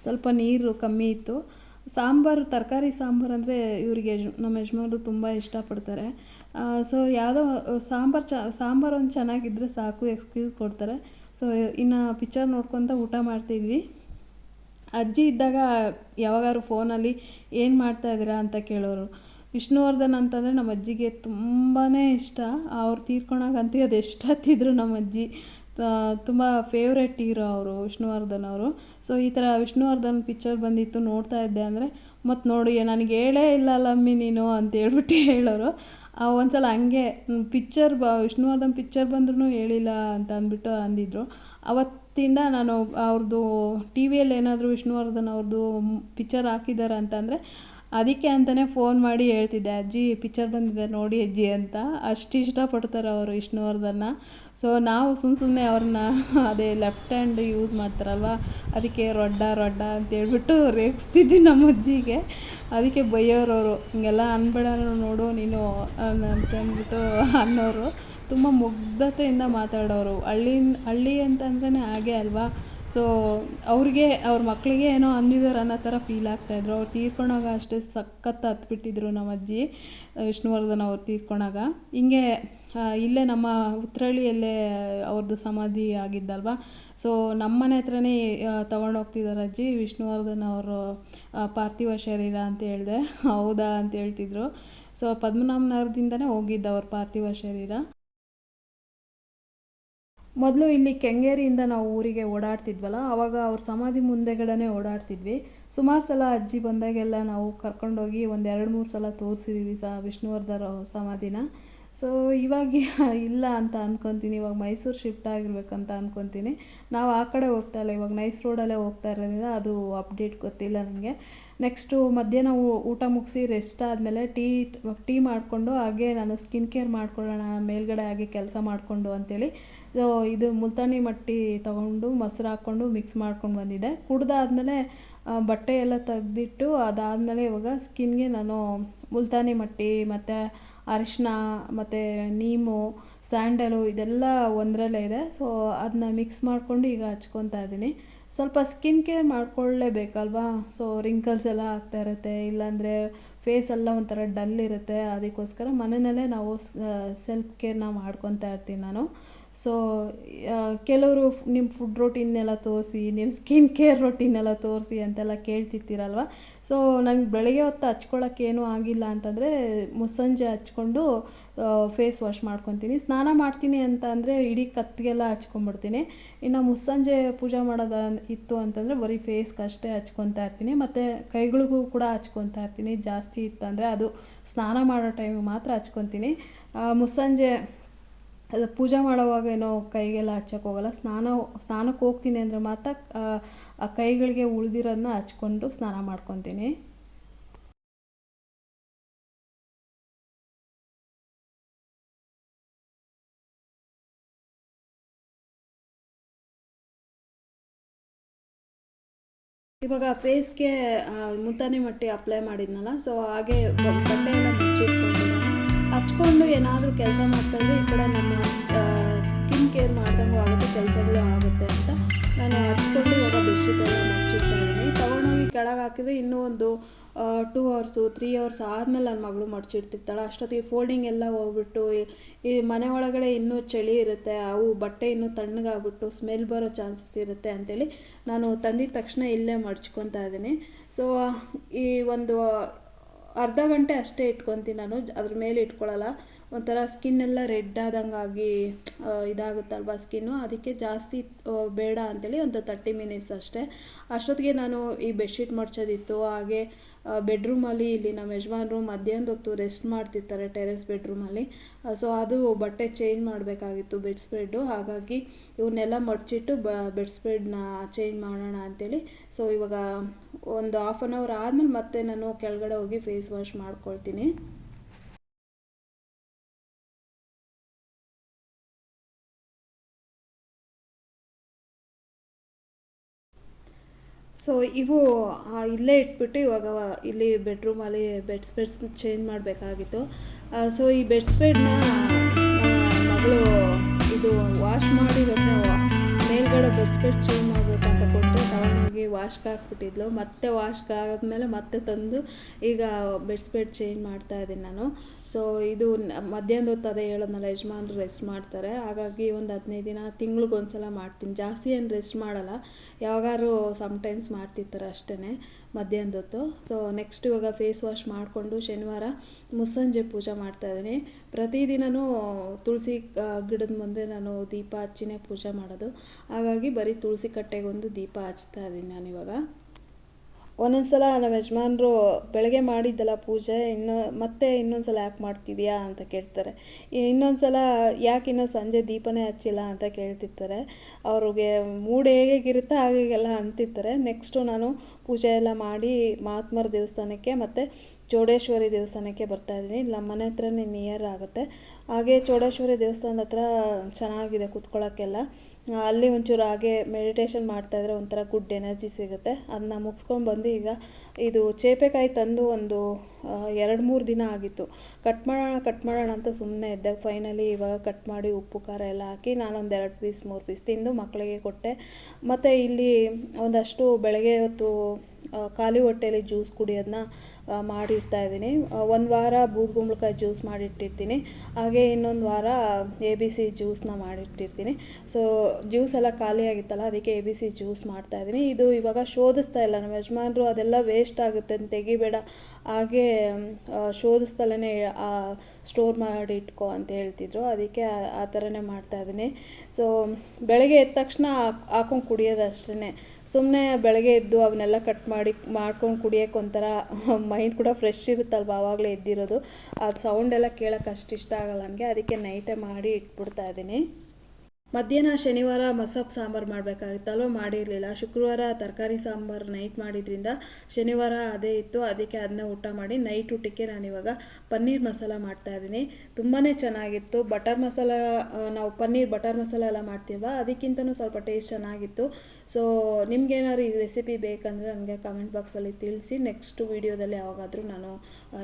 ಸ್ವಲ್ಪ ನೀರು ಕಮ್ಮಿ ಇತ್ತು. ಸಾಂಬಾರು, ತರಕಾರಿ ಸಾಂಬಾರು ಅಂದರೆ ಇವರಿಗೆ ಯಜ್, ನಮ್ಮ ಯಜಮಾನರು ತುಂಬ ಇಷ್ಟಪಡ್ತಾರೆ. ಸೊ ಯಾವುದೋ, ಸಾಂಬಾರು ಚ, ಸಾಂಬಾರು ಒಂದು ಚೆನ್ನಾಗಿದ್ದರೆ ಸಾಕು ಎಕ್ಸ್ಕ್ಯೂಸ್ ಕೊಡ್ತಾರೆ. ಸೊ ಇನ್ನು ಪಿಕ್ಚರ್ ನೋಡ್ಕೊತ ಊಟ ಮಾಡ್ತಿದ್ವಿ ಅಜ್ಜಿ ಇದ್ದಾಗ ಯಾವಾಗಾದ್ರು ಫೋನಲ್ಲಿ ಏನು ಮಾಡ್ತಾಯಿದ್ದೀರಾ ಅಂತ ಕೇಳೋರು. ವಿಷ್ಣುವರ್ಧನ್ ಅಂತಂದರೆ ನಮ್ಮ ಅಜ್ಜಿಗೆ ತುಂಬಾ ಇಷ್ಟ. ಅವ್ರು ತೀರ್ಕೊಂಡಾಗಂತೂ ಅದು ಎಷ್ಟು ಹತ್ತಿದ್ರು ನಮ್ಮ ಅಜ್ಜಿ ತುಂಬ ಫೇವ್ರೆಟ್ ಹೀರೋ ಅವರು ವಿಷ್ಣುವರ್ಧನ್ ಅವರು. ಸೊ ಈ ಥರ ವಿಷ್ಣುವರ್ಧನ್ ಪಿಕ್ಚರ್ ಬಂದಿತ್ತು ನೋಡ್ತಾ ಇದ್ದೆ ಅಂದರೆ, ಮತ್ತು ನೋಡಿ ನನಗೆ ಹೇಳೇ ಇಲ್ಲ ಲಮ್ಮಿ ನೀನು ಅಂತ ಹೇಳ್ಬಿಟ್ಟು ಹೇಳೋರು. ಆ, ಒಂದ್ಸಲ ಹಂಗೆ ಪಿಕ್ಚರ್ ಬ, ವಿಷ್ಣುವರ್ಧನ್ ಪಿಕ್ಚರ್ ಬಂದ್ರೂ ಹೇಳಿಲ್ಲ ಅಂತ ಅಂದ್ಬಿಟ್ಟು ಅಂದಿದ್ರು. ಅವತ್ತಿಂದ ನಾನು ಅವ್ರದ್ದು ಟಿ ವಿಯಲ್ಲಿ ಏನಾದರೂ ವಿಷ್ಣುವರ್ಧನ್ ಅವ್ರದ್ದು ಪಿಕ್ಚರ್ ಹಾಕಿದ್ದಾರೆ ಅಂತಂದರೆ ಅದಕ್ಕೆ ಅಂತಲೇ ಫೋನ್ ಮಾಡಿ ಹೇಳ್ತಿದ್ದೆ, ಅಜ್ಜಿ ಪಿಕ್ಚರ್ ಬಂದಿದೆ ನೋಡಿ ಅಜ್ಜಿ ಅಂತ. ಅಷ್ಟು ಇಷ್ಟಪಡ್ತಾರೆ ಅವರು ವಿಷ್ಣುವರ್ಧನ್ನ ಸೊ ನಾವು ಸುಮ್ಮ ಸುಮ್ಮನೆ ಅವ್ರನ್ನ ಅದೇ ಲೆಫ್ಟ್ ಹ್ಯಾಂಡ್ ಯೂಸ್ ಮಾಡ್ತಾರಲ್ವ? ಅದಕ್ಕೆ ರೊಡ್ಡ ರೊಡ್ಡ ಅಂತ ಹೇಳ್ಬಿಟ್ಟು ರೇಗಿಸ್ತಿದ್ವಿ ನಮ್ಮ ಅಜ್ಜಿಗೆ. ಅದಕ್ಕೆ ಬೈಯೋರು ಅವರು. ಹಿಂಗೆಲ್ಲ ಅನ್ಬೇಡ ನೋಡು, ನೀನು ಅಂತಂದ್ಬಿಟ್ಟು ಅನ್ನೋರು. ತುಂಬ ಮುಗ್ಧತೆಯಿಂದ ಮಾತಾಡೋರು. ಹಳ್ಳಿ ಹಳ್ಳಿ ಅಂತಂದ್ರೇ ಹಾಗೆ ಅಲ್ವಾ? ಸೊ ಅವ್ರಿಗೆ, ಅವ್ರ ಮಕ್ಕಳಿಗೆ ಏನೋ ಅಂದಿದ್ದಾರೆ ಅನ್ನೋ ಥರ ಫೀಲ್ ಆಗ್ತಾಯಿದ್ರು ಅವ್ರು ತೀರ್ಕೊಂಡಾಗ ಅಷ್ಟೇ ಸಖತ್ ಹತ್ಬಿಟ್ಟಿದ್ರು ನಮ್ಮ ಅಜ್ಜಿ ವಿಷ್ಣುವರ್ಧನ್ ಅವ್ರು ತೀರ್ಕೊಂಡಾಗ. ಹಿಂಗೆ ಇಲ್ಲೇ ನಮ್ಮ ಉತ್ರಳ್ಳಿಯಲ್ಲೇ ಅವ್ರದ್ದು ಸಮಾಧಿ ಆಗಿದ್ದಲ್ವ? ಸೊ ನಮ್ಮ ಮನೆ ಹತ್ರನೇ ತೊಗೊಂಡೋಗ್ತಿದ್ದಾರೆ ಅಜ್ಜಿ, ವಿಷ್ಣುವರ್ಧನ್ ಅವರು ಪಾರ್ಥಿವ ಶರೀರ ಅಂತ ಹೇಳಿದೆ. ಹೌದಾ ಅಂತ ಹೇಳ್ತಿದ್ರು. ಸೊ ಪದ್ಮನಾಭನಗರದಿಂದನೇ ಹೋಗಿದ್ದ ಅವ್ರ ಪಾರ್ಥಿವ ಶರೀರ. ಮೊದಲು ಇಲ್ಲಿ ಕೆಂಗೇರಿಯಿಂದ ನಾವು ಊರಿಗೆ ಓಡಾಡ್ತಿದ್ವಲ್ಲ ಆವಾಗ ಅವ್ರ ಸಮಾಧಿ ಮುಂದೆಗಡೆನೇ ಓಡಾಡ್ತಿದ್ವಿ. ಸುಮಾರು ಸಲ ಅಜ್ಜಿ ಬಂದಾಗೆಲ್ಲ ನಾವು ಕರ್ಕೊಂಡೋಗಿ ಒಂದು ಎರಡು ಮೂರು ಸಲ ತೋರಿಸಿದ್ವಿ ಸ ವಿಷ್ಣುವರ್ಧನ್ ಸಮಾಧಿನ. ಸೊ ಇವಾಗ ಇಲ್ಲ ಅಂತ ಅಂದ್ಕೊತೀನಿ ಇವಾಗ ಮೈಸೂರು ಶಿಫ್ಟ್ ಆಗಿರ್ಬೇಕಂತ ಅಂದ್ಕೊತೀನಿ ನಾವು ಆ ಕಡೆ ಹೋಗ್ತಾ ಇಲ್ಲ. ಇವಾಗ ನೈಸ್ ರೋಡಲ್ಲೇ ಹೋಗ್ತಾ ಇರೋದ್ರಿಂದ ಅದು ಅಪ್ಡೇಟ್ ಗೊತ್ತಿಲ್ಲ ನನಗೆ. ನೆಕ್ಸ್ಟು ಮಧ್ಯಾಹ್ನ ಊಟ ಮುಗಿಸಿ ರೆಸ್ಟ್ ಆದಮೇಲೆ ಟೀ ಟೀ ಮಾಡಿಕೊಂಡು ಹಾಗೆ ನಾನು ಸ್ಕಿನ್ ಕೇರ್ ಮಾಡ್ಕೊಳ್ಳೋಣ, ಮೇಲ್ಗಡೆ ಆಗಿ ಕೆಲಸ ಮಾಡಿಕೊಂಡು ಅಂತೇಳಿ. ಸೊ ಇದು ಮುಲ್ತಾನಿ ಮಟ್ಟಿ ತೊಗೊಂಡು ಮೊಸರು ಹಾಕ್ಕೊಂಡು ಮಿಕ್ಸ್ ಮಾಡ್ಕೊಂಡು ಬಂದಿದ್ದೆ. ಕುಡ್ದಾದ್ಮೇಲೆ ಬಟ್ಟೆ ಎಲ್ಲ ತೆಗೆದಿಟ್ಟು ಅದಾದಮೇಲೆ ಇವಾಗ ಸ್ಕಿನ್ಗೆ ನಾನು ಮುಲ್ತಾನಿ ಮಟ್ಟಿ ಮತ್ತು ಅರಿಶಿನ ಮತ್ತು ನೀಮು, ಸ್ಯಾಂಡಲು ಇದೆಲ್ಲ ಒಂದರಲ್ಲೇ ಇದೆ. ಸೊ ಅದನ್ನ ಮಿಕ್ಸ್ ಮಾಡಿಕೊಂಡು ಈಗ ಹಚ್ಕೊತಾ ಇದ್ದೀನಿ. ಸ್ವಲ್ಪ ಸ್ಕಿನ್ ಕೇರ್ ಮಾಡ್ಕೊಳ್ಳೇಬೇಕಲ್ವಾ? ಸೊ ರಿಂಕಲ್ಸ್ ಎಲ್ಲ ಆಗ್ತಾ ಇರುತ್ತೆ. ಇಲ್ಲಾಂದರೆ ಫೇಸ್ ಎಲ್ಲ ಒಂಥರ ಡಲ್ ಇರುತ್ತೆ. ಅದಕ್ಕೋಸ್ಕರ ಮನೆಯಲ್ಲೇ ನಾವು ಸೆಲ್ಫ್ ಕೇರ್ನ ಮಾಡ್ಕೊತಾ ಇರ್ತೀನಿ ನಾನು. ಸೊ ಕೆಲವರು ನಿಮ್ಮ ಫುಡ್ ರೊಟೀನ್ನೆಲ್ಲ ತೋರಿಸಿ ನಿಮ್ಮ ಸ್ಕಿನ್ ಕೇರ್ ರೊಟೀನೆಲ್ಲ ತೋರಿಸಿ ಅಂತೆಲ್ಲ ಕೇಳ್ತಿರ್ತೀರಲ್ವ? ಸೊ ನನಗೆ ಬೆಳಗ್ಗೆ ಹೊತ್ತು ಹಚ್ಕೊಳ್ಳೋಕೆ ಏನೂ ಆಗಿಲ್ಲ ಅಂತಂದರೆ ಮುಸ್ಸಂಜೆ ಹಚ್ಕೊಂಡು ಫೇಸ್ ವಾಶ್ ಮಾಡ್ಕೊತೀನಿ. ಸ್ನಾನ ಮಾಡ್ತೀನಿ ಅಂತ ಅಂದರೆ ಇಡೀ ಕತ್ತಿಗೆಲ್ಲ ಹಚ್ಕೊಂಡ್ಬಿಡ್ತೀನಿ. ಇನ್ನು ಮುಸ್ಸಂಜೆ ಪೂಜೆ ಮಾಡೋದ ಇತ್ತು ಅಂತಂದರೆ ಬರೀ ಫೇಸ್ಗೆ ಅಷ್ಟೇ ಹಚ್ಕೊತಾ ಇರ್ತೀನಿ. ಮತ್ತು ಕೈಗಳಿಗೂ ಕೂಡ ಹಚ್ಕೊತಾ ಇರ್ತೀನಿ. ಜಾಸ್ತಿ ಇತ್ತಂದರೆ ಅದು ಸ್ನಾನ ಮಾಡೋ ಟೈಮಿಗೆ ಮಾತ್ರ ಹಚ್ಕೊತೀನಿ. ಮುಸ್ಸಂಜೆ ಅದು ಪೂಜೆ ಮಾಡೋವಾಗ ಏನೋ ಕೈಗೆಲ್ಲ ಹಚ್ಚಕ್ಕೆ ಹೋಗಲ್ಲ ಸ್ನಾನ ಸ್ನಾನಕ್ಕೆ ಹೋಗ್ತೀನಿ ಅಂದರೆ ಮಾತ್ರ ಆ, ಕೈಗಳಿಗೆ ಉಳಿದಿರೋದನ್ನ ಹಚ್ಕೊಂಡು ಸ್ನಾನ ಮಾಡ್ಕೊತೀನಿ. ಇವಾಗ ಫೇಸ್ಗೆ ಮುಂತಾನೆ ಮಟ್ಟಿ ಅಪ್ಲೈ ಮಾಡಿದ್ನಲ್ಲ ಸೊ ಹಾಗೆ ಬಟ್ಟೆ ಎಲ್ಲ ಮುಚ್ಚಿಟ್ಕೊಂಡಿದ್ದೀನಿ ಹಚ್ಕೊಂಡು ಏನಾದರೂ ಕೆಲಸ ಮಾಡ್ತಾಯಿದ್ರೆ ಈ ಕಡೆ ನಮ್ಮ ಸ್ಕಿನ್ ಕೇರ್ ಮಾಡ್ದಂಗೂ ಆಗುತ್ತೆ, ಕೆಲಸಗಳು ಆಗುತ್ತೆ ಅಂತ ನಾನು ಹಚ್ಕೊಂಡು ಇವಾಗ ಬೆಡ್ಶೀಟ್ ಎಲ್ಲ ಮುಚ್ಚಿಡ್ತಾ ಇದ್ದೀನಿ. ತೊಗೊಂಡೋಗಿ ಕೆಳಗೆ ಹಾಕಿದ್ರೆ ಇನ್ನೂ ಒಂದು ಟೂ ಅವರ್ಸು ತ್ರೀ ಅವರ್ಸ್ ಆದಮೇಲೆ ನನ್ನ ಮಗಳು ಮಡಚಿಡ್ತಿರ್ತಾಳೆ. ಅಷ್ಟೊತ್ತಿಗೆ ಫೋಲ್ಡಿಂಗ್ ಎಲ್ಲ ಹೋಗ್ಬಿಟ್ಟು, ಈ- ಮನೆ ಒಳಗಡೆ ಇನ್ನೂ ಚಳಿ ಇರುತ್ತೆ, ಅವು ಬಟ್ಟೆ ಇನ್ನೂ ತಣ್ಣಗಾಗ್ಬಿಟ್ಟು ಸ್ಮೆಲ್ ಬರೋ ಚಾನ್ಸಸ್ ಇರುತ್ತೆ ಅಂತೇಳಿ ನಾನು ತಂದಿದ ತಕ್ಷಣ ಇಲ್ಲೇ ಮಡ್ಚ್ಕೊತಾ ಇದ್ದೀನಿ. ಸೊ ಈ ಒಂದು ಅರ್ಧ ಗಂಟೆ ಅಷ್ಟೇ ಇಟ್ಕೊಂತೀನಿ ನಾನು ಅದ್ರ ಮೇಲೆ ಇಟ್ಕೊಳ್ಳಲ್ಲ. ಒಂಥರ ಸ್ಕಿನ್ ಎಲ್ಲ ರೆಡ್ ಆದಂಗಾಗಿ ಇದಾಗುತ್ತಲ್ವ ಸ್ಕಿನ್ನು ಅದಕ್ಕೆ ಜಾಸ್ತಿ ಬೇಡ ಅಂತೇಳಿ ಒಂದು ತರ್ಟಿ ಮಿನಿಟ್ಸ್ ಅಷ್ಟೇ. ಅಷ್ಟೊತ್ತಿಗೆ ನಾನು ಈ ಬೆಡ್ಶೀಟ್ ಮಡ್ಚೋದಿತ್ತು, ಹಾಗೆ ಬೆಡ್ರೂಮಲ್ಲಿ ಇಲ್ಲಿ ನಮ್ಮ ಯಜಮಾನ್ರು ಮಧ್ಯಾಹ್ನದ ಹೊತ್ತು ರೆಸ್ಟ್ ಮಾಡ್ತಿರ್ತಾರೆ ಟೆರೆಸ್ ಬೆಡ್ರೂಮಲ್ಲಿ ಸೊ ಅದು ಬಟ್ಟೆ ಚೇಂಜ್ ಮಾಡಬೇಕಾಗಿತ್ತು ಬೆಡ್ ಸ್ಪ್ರೆಡ್ಡು ಹಾಗಾಗಿ ಇವನ್ನೆಲ್ಲ ಮಡ್ಚಿಟ್ಟು ಬ ಬೆಡ್ ಸ್ಪ್ರೆಡ್ನ ಚೇಂಜ್ ಮಾಡೋಣ ಅಂತೇಳಿ. ಸೊ ಇವಾಗ ಒಂದು ಹಾಫ್ ಆನ್ ಅವರ್ ಆದಮೇಲೆ ಮತ್ತೆ ನಾನು ಕೆಳಗಡೆ ಹೋಗಿ ಫೇಸ್ ವಾಶ್ ಮಾಡ್ಕೊಳ್ತೀನಿ. ಸೊ ಇವು ಇಲ್ಲೇ ಇಟ್ಬಿಟ್ಟು ಇವಾಗ ಇಲ್ಲಿ ಬೆಡ್ರೂಮಲ್ಲಿ ಬೆಡ್ ಸ್ಪೆಡ್ಸ್ ಚೇಂಜ್ ಮಾಡಬೇಕಾಗಿತ್ತು. ಸೊ ಈ ಬೆಡ್ ಸ್ಪೆಡ್ನ ಮಗಳು ಇದು ವಾಶ್ ಮಾಡಿ ಮೇಲ್ಗಡೆ ಬೆಡ್ ಸ್ಪೆಡ್ ಚೇಂಜ್ ಮಾಡಬೇಕಂತ ತಗೊಂಡೋಗಿ ವಾಶ್ಗೆ ಹಾಕ್ಬಿಟ್ಟಿದ್ಲು. ಮತ್ತೆ ವಾಶ್ಗೆ ಆದಮೇಲೆ ಮತ್ತೆ ತಂದು ಈಗ ಬೆಡ್ಸ್ಪೆಡ್ ಚೇಂಜ್ ಮಾಡ್ತಾ ಇದ್ದೀನಿ ನಾನು. ಸೊ ಇದು ಮಧ್ಯಾಹ್ನದ ಹೊತ್ತು ಅದೇ ಹೇಳೋದ್ನಲ್ಲ, ಯಜಮಾನ್ರು ರೆಸ್ಟ್ ಮಾಡ್ತಾರೆ. ಹಾಗಾಗಿ ಒಂದು ಹದಿನೈದು ದಿನ ತಿಂಗ್ಳಿಗೆ ಒಂದ್ಸಲ ಮಾಡ್ತೀನಿ. ಜಾಸ್ತಿ ಏನು ರೆಸ್ಟ್ ಮಾಡಲ್ಲ. ಯಾವಾಗಾದ್ರೂ ಸಮ್ಟೈಮ್ಸ್ ಮಾಡ್ತಿರ್ತಾರೆ ಅಷ್ಟೇ ಮಧ್ಯಾಹ್ನದ ಹೊತ್ತು. ಸೊ ನೆಕ್ಸ್ಟ್ ಇವಾಗ ಫೇಸ್ ವಾಶ್ ಮಾಡಿಕೊಂಡು ಶನಿವಾರ ಮುಸ್ಸಂಜೆ ಪೂಜೆ ಮಾಡ್ತಾ ಇದ್ದೀನಿ. ಪ್ರತಿದಿನವೂ ತುಳಸಿ ಗಿಡದ ಮುಂದೆ ನಾನು ದೀಪ ಹಚ್ಚಿನೇ ಪೂಜೆ ಮಾಡೋದು. ಹಾಗಾಗಿ ಬರೀ ತುಳಸಿ ಕಟ್ಟೆಗೊಂದು ದೀಪ ಹಚ್ತಾ ಇದ್ದೀನಿ ನಾನಿವಾಗ. ಒಂದೊಂದ್ಸಲ ನಮ್ಮ ಯಜಮಾನ್ರು ಬೆಳಗ್ಗೆ ಮಾಡಿದ್ದಲ್ಲ ಪೂಜೆ, ಇನ್ನು ಮತ್ತೆ ಇನ್ನೊಂದ್ಸಲ ಯಾಕೆ ಮಾಡ್ತಿದ್ಯಾ ಅಂತ ಕೇಳ್ತಾರೆ. ಇನ್ನೊಂದ್ಸಲ ಯಾಕೆ ಇನ್ನು ಸಂಜೆ ದೀಪನೇ ಹಚ್ಚಿಲ್ಲ ಅಂತ ಕೇಳ್ತಿರ್ತಾರೆ. ಅವ್ರಿಗೆ ಮೂಡ್ ಹೇಗಿರುತ್ತೆ ಹಾಗೆಲ್ಲ ಅಂತಿರ್ತಾರೆ. ನೆಕ್ಸ್ಟು ನಾನು ಪೂಜೆ ಎಲ್ಲ ಮಾಡಿ ಮಹಾತ್ಮರ ದೇವಸ್ಥಾನಕ್ಕೆ ಮತ್ತು ಚೌಡೇಶ್ವರಿ ದೇವಸ್ಥಾನಕ್ಕೆ ಬರ್ತಾ ಇದ್ದೀನಿ. ನಮ್ಮ ಮನೆ ಹತ್ರನೇ ನಿಯರ್ ಆಗುತ್ತೆ. ಹಾಗೆ ಚೌಡೇಶ್ವರಿ ದೇವಸ್ಥಾನದ ಹತ್ರ ಚೆನ್ನಾಗಿದೆ ಕುತ್ಕೊಳ್ಳೋಕ್ಕೆಲ್ಲ ಅಲ್ಲಿ ಒಂಚೂರು ಹಾಗೆ ಮೆಡಿಟೇಷನ್ ಮಾಡ್ತಾಯಿದ್ರೆ ಒಂಥರ ಗುಡ್ ಎನರ್ಜಿ ಸಿಗುತ್ತೆ. ಅದನ್ನ ಮುಗಿಸ್ಕೊಂಡು ಬಂದು ಈಗ ಇದು ಚೇಪೆಕಾಯಿ ತಂದು ಒಂದು ಎರಡು ಮೂರು ದಿನ ಆಗಿತ್ತು. ಕಟ್ ಮಾಡೋಣ ಕಟ್ ಮಾಡೋಣ ಅಂತ ಸುಮ್ಮನೆ ಇದ್ದಾಗ ಫೈನಲಿ ಇವಾಗ ಕಟ್ ಮಾಡಿ ಉಪ್ಪು, ಖಾರ ಎಲ್ಲ ಹಾಕಿ ನಾನೊಂದು ಎರಡು ಪೀಸ್ ಮೂರು ಪೀಸ್ ತಿಂದು ಮಕ್ಕಳಿಗೆ ಕೊಟ್ಟೆ. ಮತ್ತು ಇಲ್ಲಿ ಒಂದಷ್ಟು ಬೆಳಗ್ಗೆ ಹೊತ್ತು ಖಾಲಿ ಹೊಟ್ಟೆಯಲ್ಲಿ ಜ್ಯೂಸ್ ಕುಡಿಯೋದನ್ನ ಮಾಡಿಡ್ತಾ ಇದ್ದೀನಿ. ಒಂದು ವಾರ ಬೂದುಗುಂಬಳಕಾಯಿ ಜ್ಯೂಸ್ ಮಾಡಿಟ್ಟಿರ್ತೀನಿ. ಹಾಗೆ ಇನ್ನೊಂದು ವಾರ ಎ ಬಿ ಸಿ ಜ್ಯೂಸ್ನ ಮಾಡಿಟ್ಟಿರ್ತೀನಿ. ಸೊ ಜ್ಯೂಸ್ ಎಲ್ಲ ಖಾಲಿ ಆಗಿತ್ತಲ್ಲ, ಅದಕ್ಕೆ ಎ ಬಿ ಸಿ ಜ್ಯೂಸ್ ಮಾಡ್ತಾಯಿದ್ದೀನಿ ಇದು ಇವಾಗ ಶೋಧಿಸ್ತಾ ಇಲ್ಲ. ನಮ್ಮ ಯಜಮಾನರು ಅದೆಲ್ಲ ವೇಸ್ಟ್ ಆಗುತ್ತೆ ಅಂತ ತೆಗಿಬೇಡ. ಹಾಗೆ ಶೋಧಿಸ್ತಲೇ ಸ್ಟೋರ್ ಮಾಡಿ ಇಟ್ಕೋ ಅಂತ ಹೇಳ್ತಿದ್ರು. ಅದಕ್ಕೆ ಆ- ಥರನೇ ಮಾಡ್ತಾ ಇದ್ದೀನಿ. ಸೊ ಬೆಳಗ್ಗೆ ಎದ್ದ ತಕ್ಷಣ ಹಾಕೊಂಡು ಕುಡಿಯೋದು ಅಷ್ಟೇ ಸುಮ್ಮನೆ ಬೆಳಗ್ಗೆ ಎದ್ದು ಅವನ್ನೆಲ್ಲ ಕಟ್ ಮಾಡಿ, ಮಾಡ್ಕೊಂಡು ಕುಡಿಯೋಕೆ ಒಂಥರ ಮೈಂಡ್ ಕೂಡ ಫ್ರೆಶ್ ಇರುತ್ತಲ್ವ ಆವಾಗಲೇ ಎದ್ದಿರೋದು. ಅದು ಸೌಂಡ್ ಎಲ್ಲ ಕೇಳೋಕೆ ಅಷ್ಟು ಇಷ್ಟ ಆಗಲ್ಲ ನನಗೆ. ಅದಕ್ಕೆ ನೈಟೇ ಮಾಡಿ ಇಟ್ಬಿಡ್ತಾ ಇದ್ದೀನಿ. ಮಧ್ಯಾಹ್ನ ಶನಿವಾರ ಮಸಪ್ ಸಾಂಬಾರು ಮಾಡಬೇಕಾಗಿತ್ತಲ್ವ? ಮಾಡಿರಲಿಲ್ಲ. ಶುಕ್ರವಾರ ತರಕಾರಿ ಸಾಂಬಾರು ನೈಟ್ ಮಾಡಿದ್ರಿಂದ ಶನಿವಾರ ಅದೇ ಇತ್ತು. ಅದಕ್ಕೆ ಅದನ್ನ ಊಟ ಮಾಡಿ ನೈಟ್ ಊಟಕ್ಕೆ ನಾನಿವಾಗ ಪನ್ನೀರ್ ಮಸಾಲ ಮಾಡ್ತಾ ಇದ್ದೀನಿ. ತುಂಬಾ ಚೆನ್ನಾಗಿತ್ತು. ಬಟರ್ ಮಸಾಲ ನಾವು ಪನ್ನೀರ್, ಬಟರ್ ಮಸಾಲ ಎಲ್ಲ ಮಾಡ್ತೀವ ಅದಕ್ಕಿಂತನೂ ಸ್ವಲ್ಪ ಟೇಸ್ಟ್ ಚೆನ್ನಾಗಿತ್ತು. ಸೊ ನಿಮ್ಗೇನಾದ್ರು ಈ ರೆಸಿಪಿ ಬೇಕಂದರೆ ನನಗೆ ಕಮೆಂಟ್ ಬಾಕ್ಸಲ್ಲಿ ತಿಳಿಸಿ. ನೆಕ್ಸ್ಟ್ ವೀಡಿಯೋದಲ್ಲಿ ಯಾವಾಗಾದರೂ ನಾನು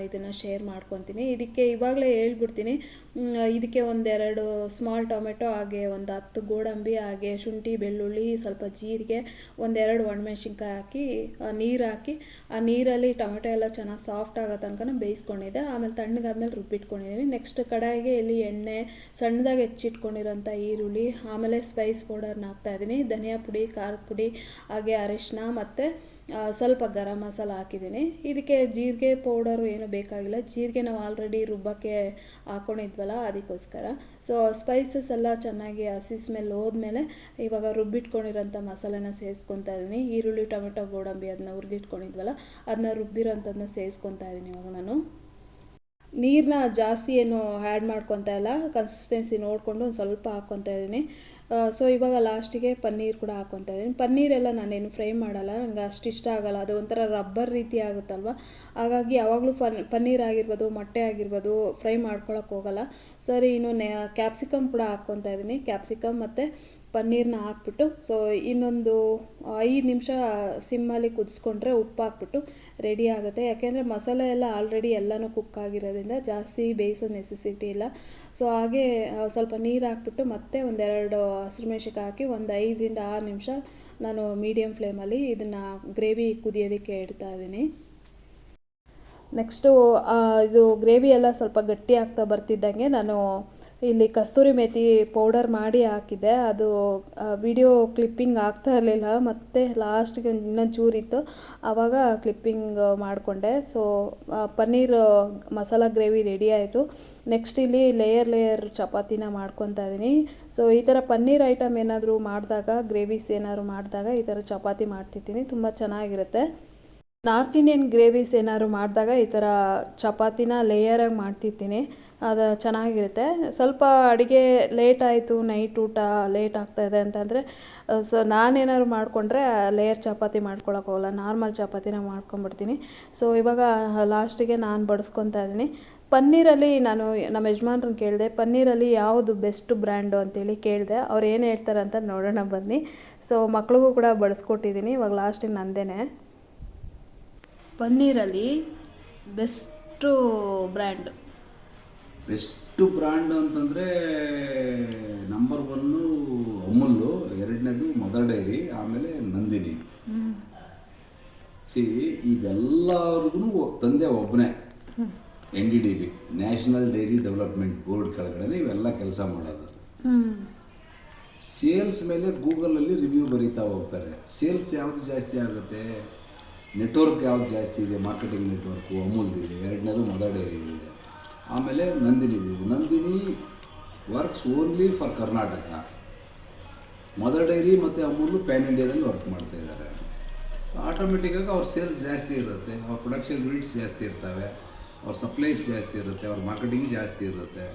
ಇದನ್ನು ಶೇರ್ ಮಾಡ್ಕೊತೀನಿ. ಇದಕ್ಕೆ ಇವಾಗಲೇ ಹೇಳ್ಬಿಡ್ತೀನಿ. ಇದಕ್ಕೆ ಒಂದೆರಡು ಸ್ಮಾಲ್ ಟೊಮೆಟೊ ಹಾಗೆ ಒಂದು ಹತ್ತು ಗೋಡಂಬಿ ಹಾಗೆ ಶುಂಠಿ, ಬೆಳ್ಳುಳ್ಳಿ, ಸ್ವಲ್ಪ ಜೀರಿಗೆ, ಒಂದೆರಡು ಒಣಮೆಣ್ಸಿನ್ಕಾಯಿ ಹಾಕಿ ನೀರು ಹಾಕಿ, ಆ ನೀರಲ್ಲಿ ಟೊಮೆಟೊ ಎಲ್ಲ ಚೆನ್ನಾಗಿ ಸಾಫ್ಟ್ ಆಗೋ ತನಕ ಬೇಯಿಸ್ಕೊಂಡಿದ್ದೆ. ಆಮೇಲೆ ತಣ್ಣಗಾದ್ಮೇಲೆ ರುಬ್ಬಿಟ್ಕೊಂಡಿದ್ದೀನಿ ನೆಕ್ಸ್ಟ್ ಕಡಾಯಿಗೆ ಇಲ್ಲಿ ಎಣ್ಣೆ, ಸಣ್ಣದಾಗಿ ಹೆಚ್ಚಿಟ್ಕೊಂಡಿರೋಂಥ ಈರುಳ್ಳಿ, ಆಮೇಲೆ ಸ್ಪೈಸ್ ಪೌಡರ್ನ ಹಾಕ್ತಾಯಿದ್ದೀನಿ ಧನಿಯಾ ಪುಡಿ ಖಾರದ ಪುಡಿ, ಹಾಗೆ ಅರಿಶಿನ ಮತ್ತು ಸ್ವಲ್ಪ ಗರಂ ಮಸಾಲ ಹಾಕಿದ್ದೀನಿ. ಇದಕ್ಕೆ ಜೀರಿಗೆ ಪೌಡರು ಏನು ಬೇಕಾಗಿಲ್ಲ. ಜೀರಿಗೆ ನಾವು ಆಲ್ರೆಡಿ ರುಬ್ಬಕ್ಕೆ ಹಾಕ್ಕೊಂಡಿದ್ವಲ್ಲ ಅದಕ್ಕೋಸ್ಕರ. ಸೊ ಸ್ಪೈಸಸ್ ಎಲ್ಲ ಚೆನ್ನಾಗಿ ಹಸಿ ಸ್ಮೆಲ್ ಹೋದ್ಮೇಲೆ ಇವಾಗ ರುಬ್ಬಿಟ್ಕೊಂಡಿರೋಂಥ ಮಸಾಲೆನ ಸೇರಿಸ್ಕೊತಾ ಇದ್ದೀನಿ. ಈರುಳ್ಳಿ, ಟೊಮೆಟೊ, ಗೋಡಂಬಿ ಅದನ್ನ ಹುರಿದಿಟ್ಕೊಂಡಿದ್ವಲ್ಲ ಅದನ್ನ ರುಬ್ಬಿರೋಂಥದ್ದನ್ನ ಸೇರಿಸ್ಕೊತಾ ಇದ್ದೀನಿ ಇವಾಗ ನಾನು. ನೀರನ್ನ ಜಾಸ್ತಿ ಏನು ಆ್ಯಡ್ ಮಾಡ್ಕೊತಾ ಇಲ್ಲ. ಕನ್ಸಿಸ್ಟೆನ್ಸಿ ನೋಡಿಕೊಂಡು ಒಂದು ಸ್ವಲ್ಪ ಹಾಕ್ಕೊತಾ ಇದ್ದೀನಿ. ಸೊ ಇವಾಗ ಲಾಸ್ಟಿಗೆ ಪನ್ನೀರ್ ಕೂಡ ಹಾಕ್ಕೊತಾ ಇದ್ದೀನಿ. ಪನ್ನೀರೆಲ್ಲ ನಾನೇನು ಫ್ರೈ ಮಾಡಲ್ಲ. ನನಗೆ ಅಷ್ಟು ಇಷ್ಟ ಆಗಲ್ಲ. ಅದು ಒಂಥರ ರಬ್ಬರ್ ರೀತಿ ಆಗುತ್ತಲ್ವ? ಹಾಗಾಗಿ ಯಾವಾಗಲೂ ಫನ್ ಪನ್ನೀರ್ ಆಗಿರ್ಬೋದು, ಮೊಟ್ಟೆ ಆಗಿರ್ಬೋದು ಫ್ರೈ ಮಾಡ್ಕೊಳಕ್ಕೆ ಹೋಗಲ್ಲ. ಸರಿ, ಇನ್ನು ನೆ ಕ್ಯಾಪ್ಸಿಕಮ್ ಕೂಡ ಹಾಕ್ಕೊತಾ ಇದ್ದೀನಿ. ಕ್ಯಾಪ್ಸಿಕಮ್ ಮತ್ತು ಪನ್ನೀರ್ನ ಹಾಕ್ಬಿಟ್ಟು ಸೊ ಇನ್ನೊಂದು ಐದು ನಿಮಿಷ ಸಿಮ್ಮಲ್ಲಿ ಕುದಿಸ್ಕೊಂಡ್ರೆ ಉಪ್ಪು ಹಾಕ್ಬಿಟ್ಟು ರೆಡಿ ಆಗುತ್ತೆ. ಯಾಕೆಂದರೆ ಮಸಾಲೆ ಎಲ್ಲ ಆಲ್ರೆಡಿ ಎಲ್ಲನೂ ಕುಕ್ ಆಗಿರೋದ್ರಿಂದ ಜಾಸ್ತಿ ಬೇಯಿಸೋ ನೆಸೆಸಿಟಿ ಇಲ್ಲ. ಸೊ ಹಾಗೆ ಸ್ವಲ್ಪ ನೀರು ಹಾಕ್ಬಿಟ್ಟು ಮತ್ತೆ ಒಂದೆರಡು ಹಸಿರು ಮೆಣಸಿನ್ಕಾಯಿ ಹಾಕಿ ಒಂದು ಐದರಿಂದ ಆರು ನಿಮಿಷ ನಾನು ಮೀಡಿಯಮ್ ಫ್ಲೇಮಲ್ಲಿ ಇದನ್ನು ಗ್ರೇವಿ ಕುದಿಯೋದಕ್ಕೆ ಇಡ್ತಾ ಇದ್ದೀನಿ. ನೆಕ್ಸ್ಟು ಇದು ಗ್ರೇವಿ ಎಲ್ಲ ಸ್ವಲ್ಪ ಗಟ್ಟಿ ಆಗ್ತಾ ಬರ್ತಿದ್ದಂಗೆ ನಾನು ಇಲ್ಲಿ ಕಸ್ತೂರಿ ಮೇಥಿ ಪೌಡರ್ ಮಾಡಿ ಹಾಕಿದ್ದೆ. ಅದು ವಿಡಿಯೋ ಕ್ಲಿಪ್ಪಿಂಗ್ ಆಗ್ತಾ ಇರಲಿಲ್ಲ. ಮತ್ತು ಲಾಸ್ಟಿಗೆ ಇನ್ನೊಂದು ಚೂರಿತ್ತು. ಆವಾಗ ಕ್ಲಿಪ್ಪಿಂಗ್ ಮಾಡಿಕೊಂಡೆ. So paneer masala gravy ready ಆಯಿತು. ನೆಕ್ಸ್ಟ್ ಇಲ್ಲಿ ಲೇಯರ್ ಲೇಯರ್ ಚಪಾತಿನ ಮಾಡ್ಕೊತಾ ಇದ್ದೀನಿ. ಸೊ ಈ ಥರ ಪನ್ನೀರ್ ಐಟಮ್ ಏನಾದರೂ ಮಾಡಿದಾಗ ಗ್ರೇವೀಸ್ ಏನಾದರೂ ಮಾಡಿದಾಗ ಈ ಥರ ಚಪಾತಿ ಮಾಡ್ತಿರ್ತೀನಿ. ತುಂಬ ಚೆನ್ನಾಗಿರುತ್ತೆ. ನಾರ್ತ್ ಇಂಡಿಯನ್ ಗ್ರೇವೀಸ್ ಏನಾದ್ರು ಮಾಡಿದಾಗ ಈ ಥರ ಚಪಾತಿನ ಲೇಯರಾಗಿ ಮಾಡ್ತಿರ್ತೀನಿ. ಅದು ಚೆನ್ನಾಗಿರುತ್ತೆ. ಸ್ವಲ್ಪ ಅಡುಗೆ ಲೇಟ್ ಆಯಿತು ನೈಟ್ ಊಟ ಲೇಟ್ ಆಗ್ತಾಯಿದೆ ಅಂತಂದರೆ ಸೊ ನಾನೇನಾದ್ರು ಮಾಡಿಕೊಂಡ್ರೆ ಲೇಯರ್ ಚಪಾತಿ ಮಾಡ್ಕೊಳಕ್ಕೆ ಹೋಗಲ್ಲ. ನಾರ್ಮಲ್ ಚಪಾತಿನ ಮಾಡ್ಕೊಂಬಿಡ್ತೀನಿ ಸೊ ಇವಾಗ ಲಾಸ್ಟಿಗೆ ನಾನು ಬಡಿಸ್ಕೊತಾ ಇದ್ದೀನಿ. ಪನ್ನೀರಲ್ಲಿ ನಾನು ನಮ್ಮ ಯಜಮಾನ್ರನ್ನ ಕೇಳಿದೆ, ಪನ್ನೀರಲ್ಲಿ ಯಾವುದು ಬೆಸ್ಟ್ ಬ್ರ್ಯಾಂಡು ಅಂತೇಳಿ ಕೇಳಿದೆ. ಅವ್ರು ಏನು ಹೇಳ್ತಾರೆ ಅಂತ ನೋಡೋಣ ಬನ್ನಿ. ಸೊ ಮಕ್ಳಿಗೂ ಕೂಡ ಬಡಿಸ್ಕೊಟ್ಟಿದ್ದೀನಿ. ಇವಾಗ ಲಾಸ್ಟಿಗೆ ನಂದೇನೆ. ಪನ್ನೀರಲ್ಲಿ ಬೆಸ್ಟು ಬ್ರ್ಯಾಂಡ್ ಬೆಸ್ಟು ಬ್ರ್ಯಾಂಡ್ ಅಂತಂದರೆ ನಂಬರ್ ಒನ್ನು ಅಮುಲ್ಲು, ಎರಡನೇದು ಮದರ್ ಡೈರಿ, ಆಮೇಲೆ ನಂದಿನಿ. ಸಿ ಇವೆಲ್ಲರಿಗೂ ತಂದೆ ಒಬ್ಬನೇ N D D B, National Dairy Development Board ಕೆಳಗಡೆ ಇವೆಲ್ಲ ಕೆಲಸ ಮಾಡೋದು. ಸೇಲ್ಸ್ ಮೇಲೆ ಗೂಗಲಲ್ಲಿ ರಿವ್ಯೂ ಬರೀತಾ ಹೋಗ್ತಾರೆ. ಸೇಲ್ಸ್ ಯಾವುದು ಜಾಸ್ತಿ ಆಗುತ್ತೆ? ನೆಟ್ವರ್ಕ್ ಯಾವ್ದು ಜಾಸ್ತಿ ಇದೆ? ಮಾರ್ಕೆಟಿಂಗ್ ನೆಟ್ವರ್ಕು, ಅಮೂಲ್ದಿದೆ, ಎರಡನೇದು ಮದರ್ ಡೈರಿ ಇದೆ. ಆಮೇಲೆ ನಂದಿನಿ ಇದೆ Nandini works only for Karnataka Mother Dairy ಮತ್ತು ಅಮೂಲು ಪ್ಯಾನ್ ಇಂಡಿಯಾದಲ್ಲಿ ವರ್ಕ್ ಮಾಡ್ತಾ ಇದ್ದಾರೆ. ಆಟೋಮೆಟಿಕ್ಕಾಗಿ ಅವ್ರ ಸೇಲ್ಸ್ ಜಾಸ್ತಿ ಇರುತ್ತೆ. ಅವ್ರ ಪ್ರೊಡಕ್ಷನ್ ಯೂನಿಟ್ಸ್ ಜಾಸ್ತಿ ಇರ್ತವೆ. ಅವ್ರ ಸಪ್ಲೈಸ್ ಜಾಸ್ತಿ ಇರುತ್ತೆ. ಅವ್ರ ಮಾರ್ಕೆಟಿಂಗ್ ಜಾಸ್ತಿ ಇರುತ್ತೆ.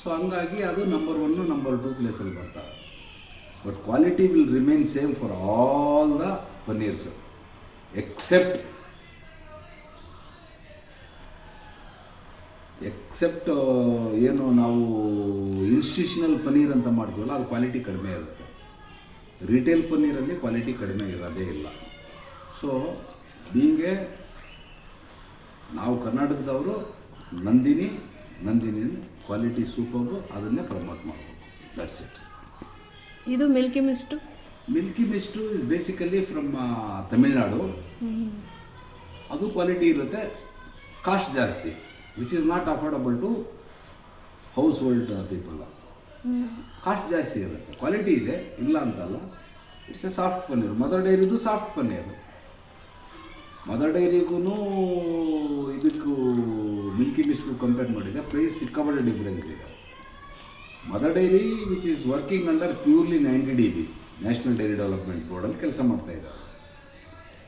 ಸೊ ಹಂಗಾಗಿ ಅದು ನಂಬರ್ ಒನ್ನು ನಂಬರ್ ಟು ಪ್ಲೇಸಲ್ಲಿ ಬರ್ತಾರೆ but quality will remain same for all the paneers except except ಏನು ನಾವು ಇನ್ಸ್ಟಿಟ್ಯೂಷನಲ್ ಪನ್ನೀರ್ ಅಂತ ಮಾಡ್ತೀವಲ್ಲ ಅದು ಕ್ವಾಲಿಟಿ ಕಡಿಮೆ ಇರುತ್ತೆ. ರಿಟೇಲ್ ಪನ್ನೀರಲ್ಲಿ ಕ್ವಾಲಿಟಿ ಕಡಿಮೆ ಇರೋದೇ ಇಲ್ಲ. ಸೊ ಹೀಗೆ ನಾವು ಕರ್ನಾಟಕದವರು ನಂದಿನಿ ನಂದಿನಿ ಕ್ವಾಲಿಟಿ ಸೂಪರ್ ಅದನ್ನೇ ಪ್ರಮೋಟ್ ಮಾಡಬೇಕು ದಟ್ಸ್ ಇಟ್ ಇದು Milky Mist Milky Mist is basically from Tamil Nadu ಅದು ಕ್ವಾಲಿಟಿ ಇರುತ್ತೆ. ಕಾಸ್ಟ್ ಜಾಸ್ತಿ. Which is not affordable to household people cost ಜಾಸ್ತಿ ಇರುತ್ತೆ. ಕ್ವಾಲಿಟಿ ಇದೆ, ಇಲ್ಲ ಅಂತಲ್ಲ. It's a soft paneer Mother ಡೈರಿದು soft paneer mother ಡೈರಿಗೂ ಇದಕ್ಕೂ ಮಿಲ್ಕಿ ಮಿಸ್ಗು ಕಂಪೇರ್ ಮಾಡಿದರೆ ಪ್ರೈಸ್ ಸಿಕ್ಕಾಪಟ್ಟೆ ಡಿಫ್ರೆನ್ಸ್ ಇದೆ. Mother Dairy which is working under purely ninety D B National Dairy Development ಬೋರ್ಡಲ್ಲಿ ಕೆಲಸ ಮಾಡ್ತಾ ಇದ್ದಾರೆ.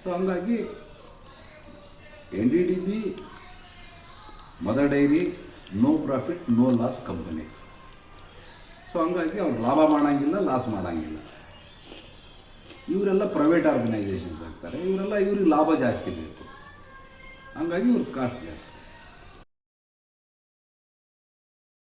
ಸೊ ಹಂಗಾಗಿ N D D B Mother Dairy no profit no loss companies so ಹಂಗಾಗಿ ಅವ್ರು ಲಾಭ ಮಾಡೋಂಗಿಲ್ಲ ಲಾಸ್ ಮಾಡೋಂಗಿಲ್ಲ. ಇವರೆಲ್ಲ ಪ್ರೈವೇಟ್ ಆರ್ಗನೈಸೇಷನ್ಸ್ ಆಗ್ತಾರೆ. ಇವರೆಲ್ಲ, ಇವ್ರಿಗೆ ಲಾಭ ಜಾಸ್ತಿ ಬೇಕು. ಹಂಗಾಗಿ ಇವ್ರದ್ದು ಕಾಸ್ಟ್ ಜಾಸ್ತಿ.